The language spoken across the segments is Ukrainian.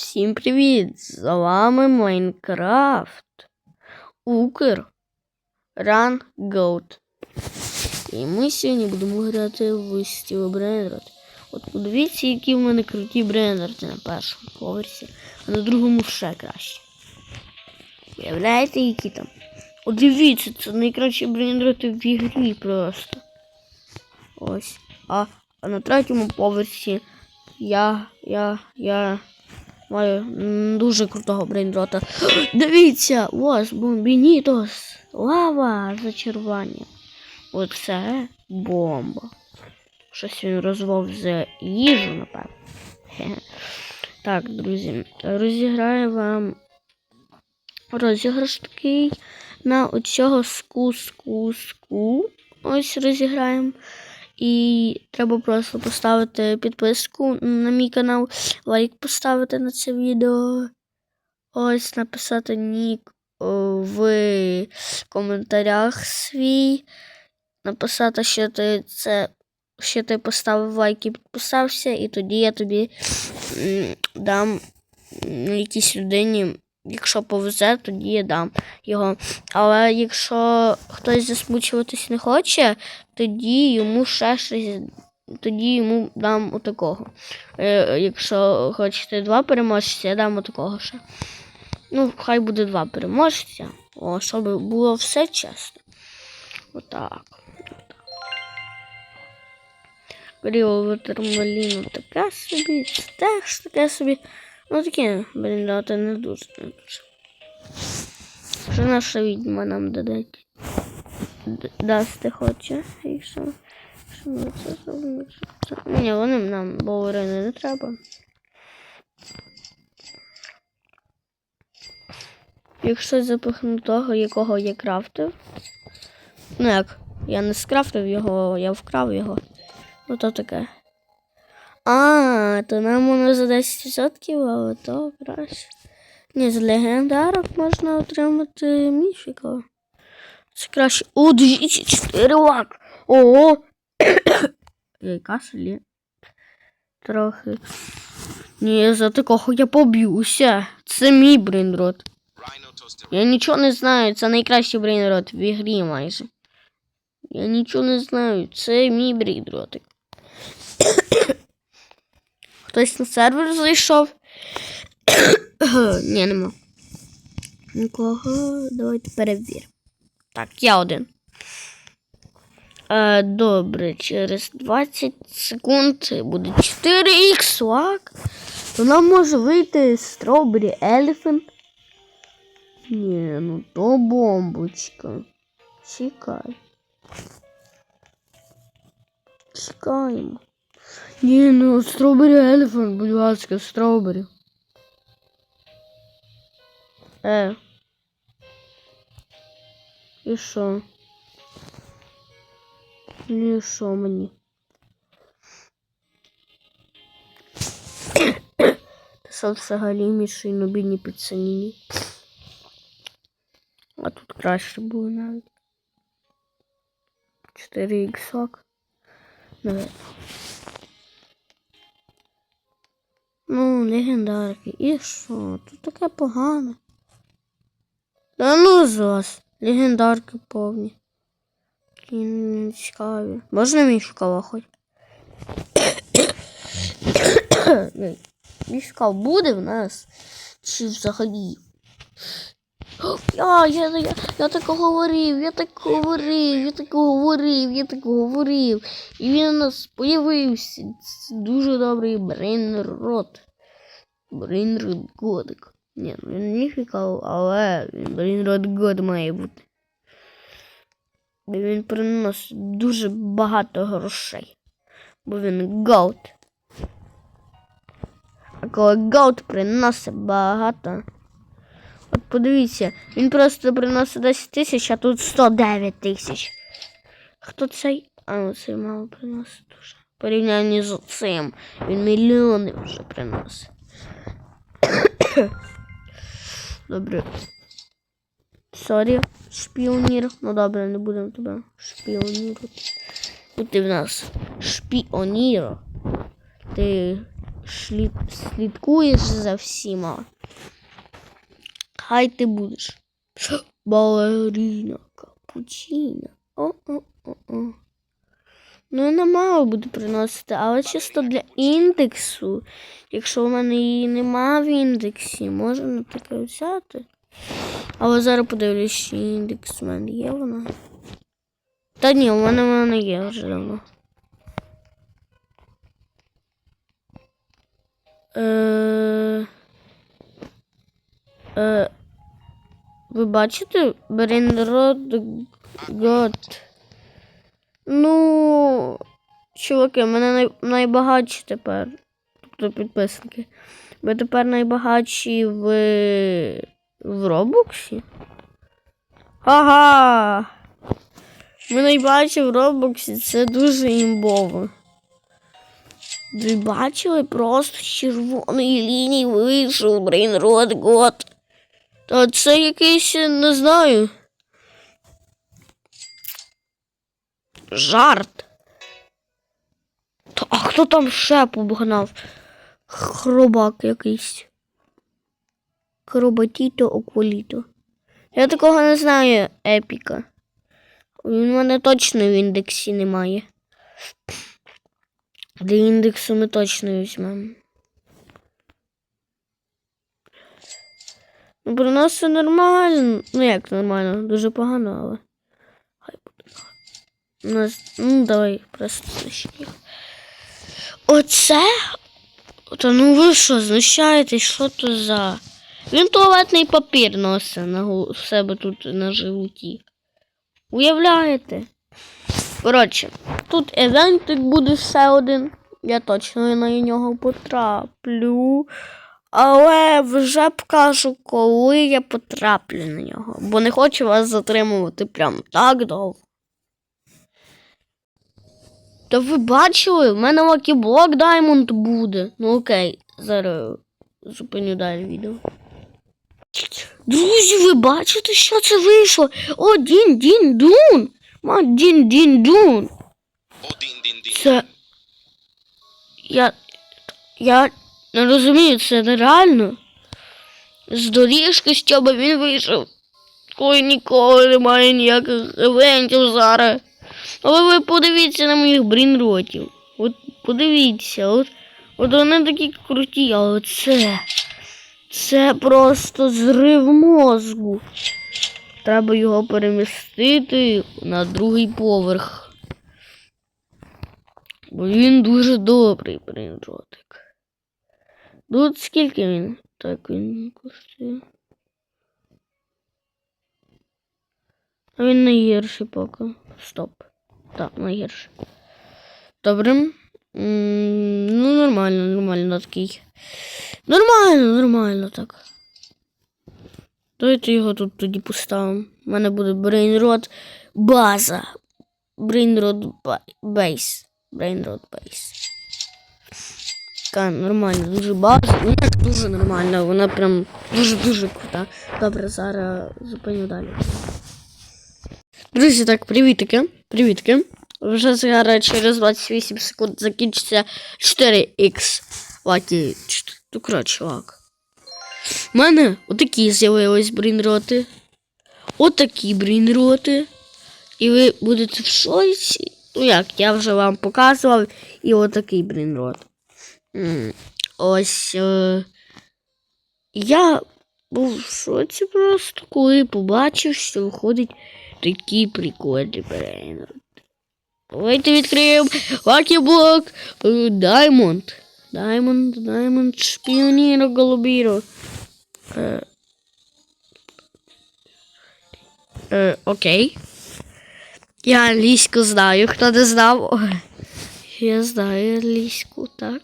Всім привіт! З вами Майнкрафт. Укр Run Goat. І ми сьогодні будемо грати в Стіл Брендерт. От подивіться, які в мене круті брендерти на першому поверсі, а на другому ще краще. Уявляєте, які там? От дивіться, це найкращі брендерти в ігрі просто. Ось. А, а на третьому поверсі я, я, я маю дуже крутого брейндрота. Дивіться, ось бомбінітос, лава зачарування. Оце бомба. Щось він розвов за їжу, напевно. Так, друзі, розіграю вам розіграш такий на оцього ску-ску-ску. Ось розіграємо. І треба просто поставити підписку на мій канал, лайк поставити на це відео. Ось написати нік в коментарях свій. Написати, що ти це, що ти поставив лайк і підписався, і тоді я тобі дам якійсь людині. Якщо повезе, тоді я дам його. Але якщо хтось засмучуватись не хоче, тоді йому ще щось, тоді йому дам отакого. Е, якщо хочете два переможця, я дам отакого ще. Ну, хай буде два переможця. О, щоб було все чесно. Отак. Горіло термаліну таке собі, теж таке собі. Ну таке, блін, дати не дуже, не дуже. Що наша відьма нам дадуть? Дасти хоче, і що? Ми це зробимо? Ні, вони нам говорити не треба. Якщо запихну того, якого я крафтив. Ну як, я не скрафтив його, я вкрав його. Ну то таке. А, то нам воно за 10%, але то краще. Ні, з легендарок можна отримати міфіка. Це краще. О, 204 лак. Ого. Я й. Трохи. Ні, за такого я поб'юся. Це мій брейнрот. Я нічого не знаю, це найкращий брейнрот в ігрі майже. Я нічого не знаю, це мій брейнротик. Хтось на сервер зайшов. Ні, нема. Нікого. Давайте перевіримо. Так, я один. Е, добре, через 20 секунд буде 4х лак. То нам може вийти Strawberry Elephant. Ні, ну то бомбочка. Чекай. Чекаємо. Ні, ну Strawberry Elephant, будь ласка, Strawberry. Е. І що? Ну і що мені? Це взагалі міший ну бідні. А тут краще було навіть. 4 іксок. Навіть. Ну, легендарки. І що? Тут таке погане. Та ну з вас. Легендарки повні. Такі не цікаві. Можна мішкала хоч? Мішкал буде в нас? Чи взагалі? Я, я, я, я так говорив, я так говорив, я так говорив, я так говорив. І він у нас появився. Дуже добрий брейнрот. Брейнрот Годик. Ні, ну він не фікав, але він брейнрот Год має бути. Він приносить дуже багато грошей. Бо він голд. А коли голд приносить багато. От подивіться, він просто приносить 10 тисяч, а тут 109 тисяч. Хто цей? А, ну цей мало приносить дуже. Порівнянні з цим. Він мільйони вже приносить. Добре. Сорі, шпіонір. Ну добре, не будемо тебе шпіонірувати. Ну, ти в нас шпіонір. Ти шлід... слідкуєш за всіма. Хай ти будеш. Балерина капучина. О-о-о-о. Ну, вона мало буде приносити, але чисто для індексу. Якщо в мене її нема в індексі, можна таке взяти. Але зараз подивлюсь, чи індекс у мене є вона. Та ні, у мене вона є вже давно. Е... Е... Ви бачите? Брейнрод Год. Ну, чуваки, мене най... найбагатші тепер. Тобто підписники. Ви тепер найбагатші в. в Робоксі? Ага. Ми найбагатші в Робоксі, це дуже імбово. Ви бачили просто з червоної лінії вийшов Брейнрод Год. Та це якийсь, не знаю. Жарт. Та, а хто там ще побагнав? Хробак якийсь. Хроботіто окваліто. Я такого не знаю, епіка. Він мене точно в індексі немає. Для індексу ми точно візьмемо. Про нас все нормально. Ну як нормально, дуже погано, але. Хай буде. У нас. Ну, давай просто їх. Оце? Та ну ви що, знущаєтесь, що то за. Він туалетний папір носить на в себе тут на животі. Уявляєте? Коротше, тут евентик буде ще один. Я точно на нього потраплю. Але вже покажу, коли я потраплю на нього. Бо не хочу вас затримувати прям так довго. Та ви бачили, в мене лакіблок Даймонд буде. Ну окей, зараз зупиню далі відео. Друзі, ви бачите, що це вийшло? О, Дін Дін Дун! Ма Дін Дін Дун! Один-дин-дин. Це. Я. Я не розумію, це нереально. З доріжки, щоб він вийшов. Коли ніколи немає ніяких івентів зараз. Але ви подивіться на моїх брінротів. От подивіться, от, от вони такі круті, але це. Це просто зрив мозку. Треба його перемістити на другий поверх. Бо він дуже добрий бринротик. Тут скільки він? Так він коштує. А він найгірший поки. Стоп. Так, найгірший. Добре. М, Ну, нормально, нормально такий. Нормально, нормально так. Давайте його тут тоді поставимо. У мене буде брейнрод база. Брейнрод бейс. Брейнрод бейс. Така нормальна, дуже база. Вона дуже нормальна, вона прям дуже-дуже крута. Добре, зараз зупиню далі. Друзі, так, привітики. Привітики. Вже зараз через 28 секунд закінчиться 4х. Лакі. Ну, коротше, лак. У мене отакі з'явились брінроти. Отакі брінроти. І ви будете в шоці. Ну як, я вже вам показував. І отакий брінрот. Ось. Е, я був в шоці просто, коли побачив, що виходить такі прикольні брейнроти. Давайте відкриємо е, Diamond. Diamond, Diamond, Шпіоніро, Голубіро. Е, е, окей. Я англійську знаю, хто не знав. Я знаю англійську, так.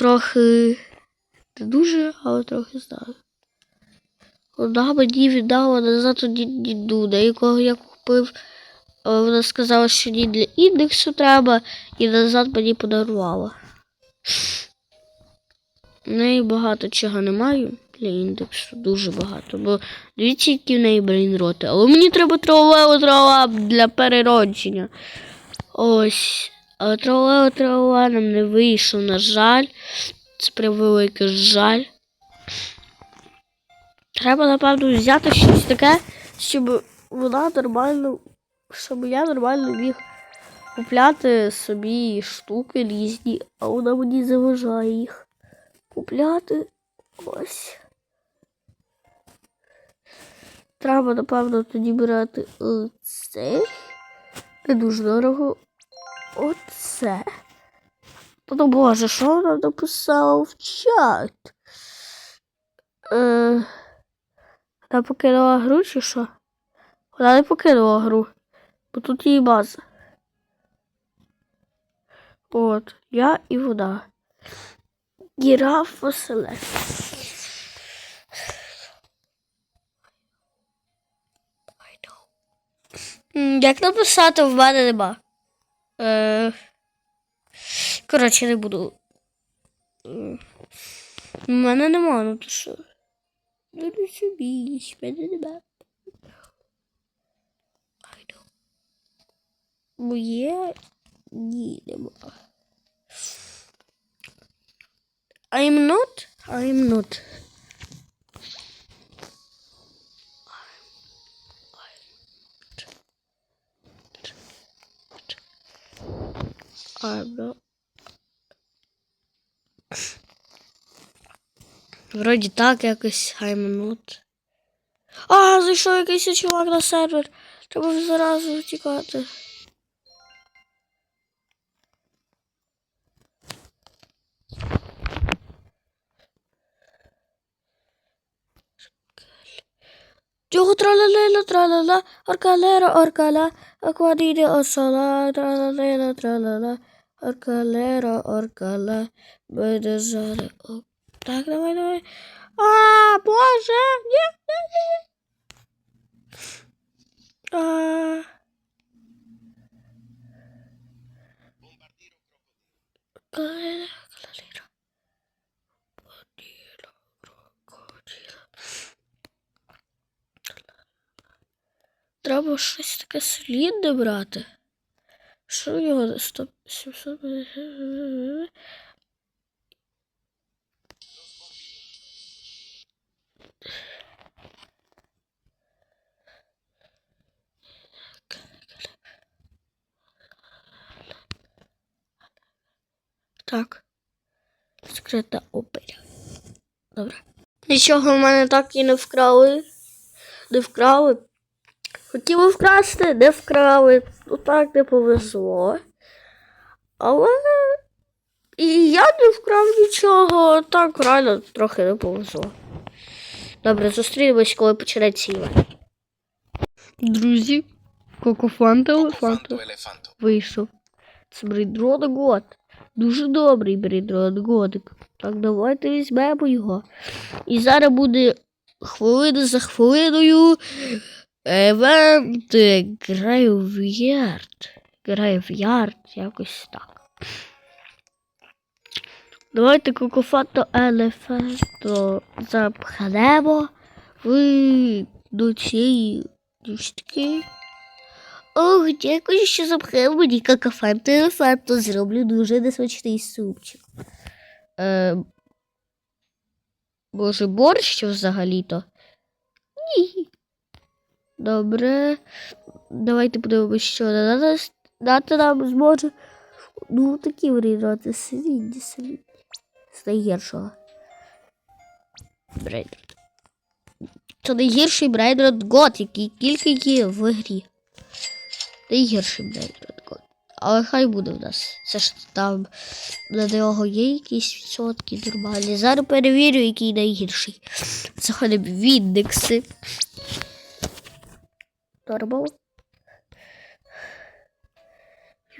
Трохи не дуже, але трохи знаю. Вона мені віддала назад тоді діду, якого я купив. Вона сказала, що їй для індексу треба, і назад мені подарувала. В неї багато чого немає для індексу, дуже багато. Бо дивіться, які в неї брейнроти. Але мені треба тролево трава для переродження. Ось. Але тролео тролео нам не вийшло, на жаль. Це прям великий жаль. Треба, напевно, взяти щось таке, щоб вона нормально, щоб я нормально міг купляти собі штуки різні, а вона мені заважає їх купляти. Ось. Треба, напевно, тоді брати оцей. Не дуже дорого. Оце. Ну боже, що вона написала в чат? Е, вона покинула гру чи що? Вона не покинула гру. Бо тут її база. От, я і вона. Гіраф Василе. Як написати в мене нема. Е, коротше, не буду. В мене нема, ну то що. Ну собі, мене нема. I. Бо є. Ні, нема. I'm not. I'm not. I'm not. Вроді так якось not. А, зайшов якийсь чувак на сервер. Треба зразу втікати. Його тралалела, тралала, оркалера, оркала, аквадіде осола, тралалела, тралала, оркалера, оркала, буде жаре. Так, давай, давай. А, боже, ні, ні, ні. А, Калера, калера. Крокодила, крокодила. Треба щось таке солідне брати. Що в нього 100, 750? Так. Секретна опера. Добре. Нічого в мене так і не вкрали. Не вкрали. Хотіли вкрасти, не вкрали. Ну так не повезло. Але і я не вкрав нічого. Так реально трохи не повезло. Добре, зустрінемось, коли почнеться івент. Друзі, Кокофант Fanto вийшов. Це брейдрод год. Дуже добрий брейдрод годик. Так, давайте візьмемо його. І зараз буде хвилина за хвилиною. Евент граю в ярд. Граю в ярд, якось так. Давайте кокофато елефанто запхнемо в до цієї дужки. Ох, дякую, що запхав мені какафанту елефанту. Зроблю дуже несмачний супчик. Е, боже, борщ взагалі-то? Ні. Добре. Давайте подивимось, що вона дати нам зможе. Ну, такі варіанти солідні, солідні. З найгіршого. Брейдрот. Це найгірший Брейдрот год, який тільки є в грі. Найгірший Брейдрот год. Але хай буде в нас. Це ж там на нього є якісь відсотки нормальні. Зараз перевірю, який найгірший. Заходимо в індекси. Нормал.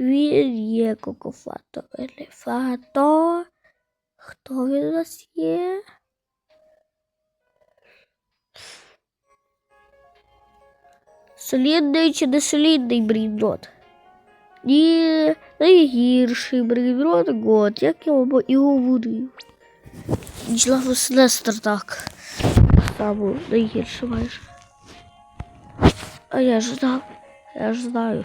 Він є кокофато елефато. Хто він у нас є? Солідний чи не солідний бріндрот? Ні, найгірший бріндрот год, як я вам і говорив. Діла Лестер так. Само найгірше майже. А я ж знав, я ж знаю.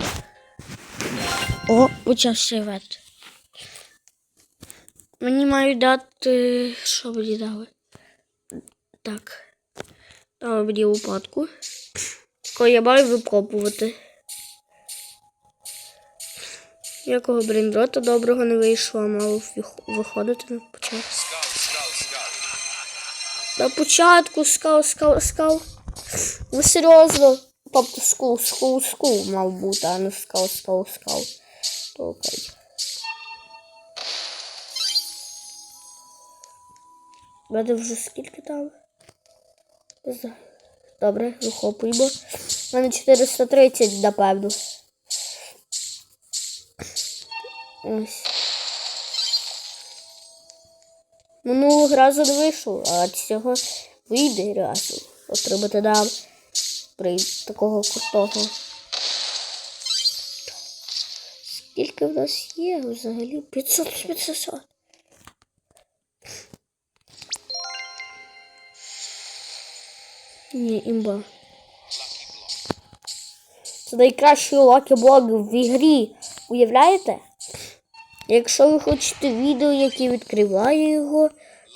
О, почався івент. Мені мають дати. Що мені дали? Так. Дали мені лопатку. Тако я маю випробувати. Якого брендрота доброго не вийшло, а мало виходити на початку. На початку скал, скал, скал. Ви серйозно? Тобто скул, скул, скул мав бути, а не скал, скал, скал. То окей. У мене вже скільки там? Не знаю. Добре, вихопуємо. У мене 430, напевно. Ось. Минулого разу не вийшов, а цього вийде разу. Отримати нам при такого крутого. Скільки в нас є взагалі? 500 500. Ні, імба. Це найкращий лакіблок в ігрі. Уявляєте? Якщо ви хочете відео, яке відкриває його,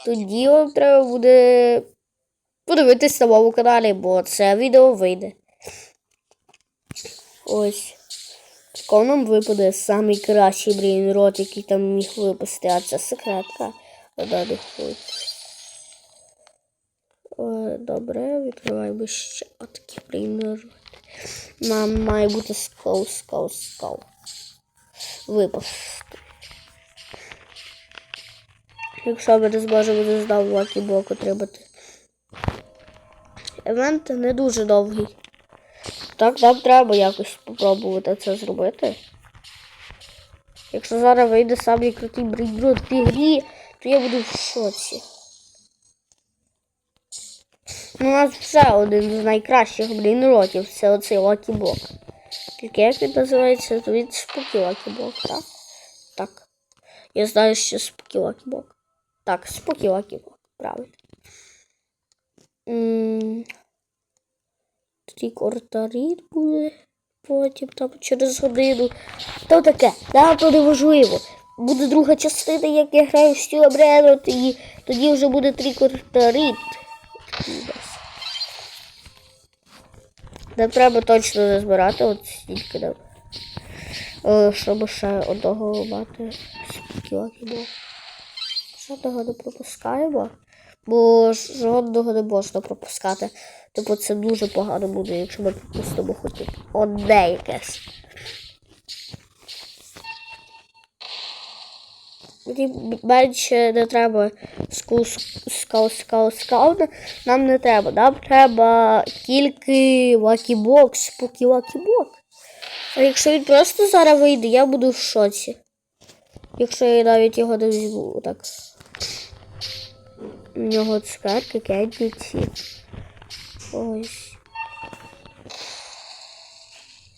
тоді вам треба буде подивитись на моєму каналі, бо це відео вийде. Ось. В такому випаде самий кращий брейнрот, який там міг випасти, а це секретка. Вода доходить. Е, Добре, відкриваємо ще отакий брейнрот. Нам має бути скал, скал, скал. Випасти. Якщо ми не зможемо не знав лакі блок отримати. Евент не дуже довгий. Так, нам треба якось спробувати це зробити. Якщо зараз вийде самий крутий брейнрот в ігрі, то я буду в шоці. Ну, у нас вже один з найкращих брейнротів це оцей Лакі Блок. Тільки як він називається, то він Спукі Лакі Блок, так? Так. Я знаю, що Спукі Лакі Блок. Так, Спукі Лакі Блок, правильно. Тоді кортаріт буде. Потім там через годину. То таке, то не важливо. Буде друга частина, як я граю в Стіла Брено, тоді, тоді вже буде три кортаріт. Не треба точно не збирати от стільки нам. Е, Щоб ще одного мати спокійки було. Жодного не пропускаємо, бо жодного не можна пропускати. Типу це дуже погано буде, якщо ми пропустимо хоч одне якесь. Мені менше не треба скул, скал, скал, скал. Нам не треба. Нам треба тільки лакібокс, поки лакібок. А якщо він просто зараз вийде, я буду в шоці. Якщо я навіть його не візьму, так. У нього цукерки, кенді ці. Ось.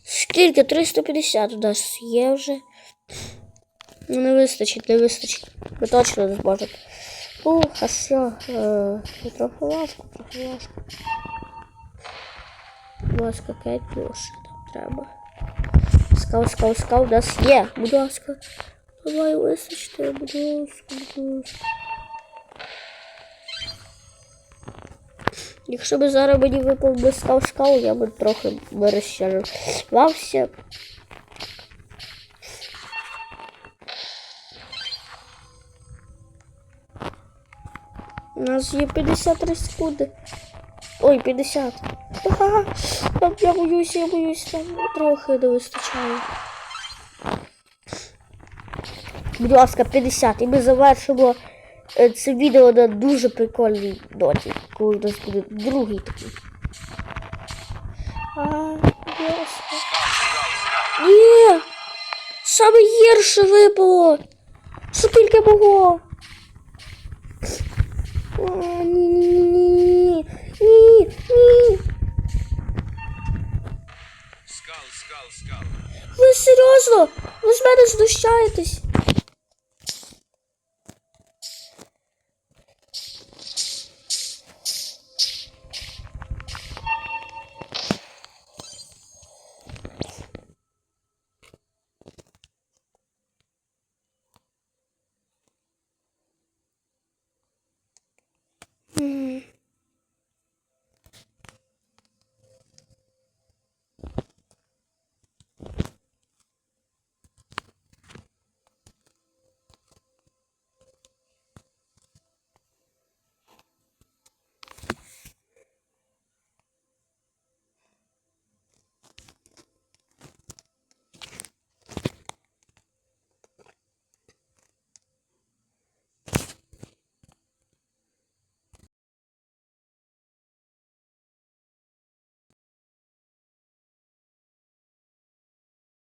Скільки? 350 у нас є вже. Ну, не вистачить, не вистачить. Ви точно не зможете. Ух, а що? Е, трохи важко, трохи важко. Будь ласка, п'ять плюс там треба. Скал, скал, скал, у нас є. Будь ласка. Давай вистачити, будь ласка, будь ласка. Якщо б зараз мені випав би скал скал, я б трохи розчарувався. У нас є 53 секунди. Ой, 50. Ага, я боюсь, я боюсь, там трохи не вистачає. Будь ласка, 50. І ми завершимо е, це відео на дуже прикольній ноті, коли у нас буде другий такий. А, ласка. Ні! Саме гірше випало! Що тільки могло! А, ні, ні, ні, ні, ні, ні. Скал, скал, скал. Ви серйозно? Ви з мене знущаєтесь?